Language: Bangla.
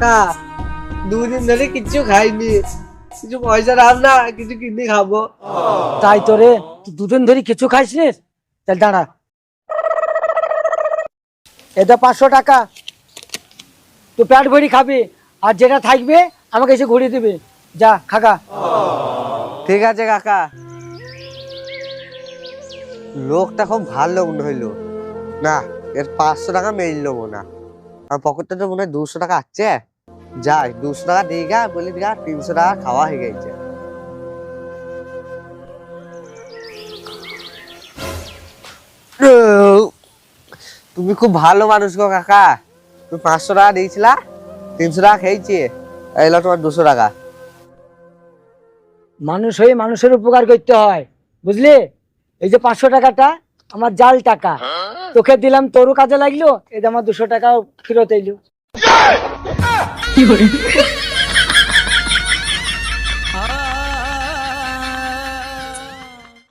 কাকা দুদিন ধরে কিচ্ছু খাইনি। কিছু পয়সা রাখ না কিছু কিনে খাব। তাই তো রে তুই দুদিন ধরে কিছু খাইস নি? তাহলে দাঁড়া। এটা পাঁচশো টাকা। তুই প্যাট ভরি খাবি আর যেটা থাকবে আমাকে এসে ঘুরিয়ে দিবি। যা খাকা ঠিক আছে কাকা। লোকটা খুব ভালো মনে হইল। না এর পাঁচশো টাকা মেইল নেব না। আমার পকেটটা তো মনে হয় দুশো টাকা আছে। যাই দুশো টাকা দিয়ে গা বলি দিগা তিনশো টাকা খাওয়া হয়ে গেছে। তুমি খুব ভালো মানুষ গো কাকা। তুমি পাঁচশো টাকা দিয়েছিলা তিনশো টাকা খেয়েছি এলো তোমার দুশো টাকা। মানুষ হয়ে মানুষের উপকার করতে হয় বুঝলি? এই যে পাঁচশো টাকাটা আমার জাল টাকা। তোকে দিলাম তোরও কাজে লাগল এই যে আমার দুশো টাকাও ফেরত এলো। you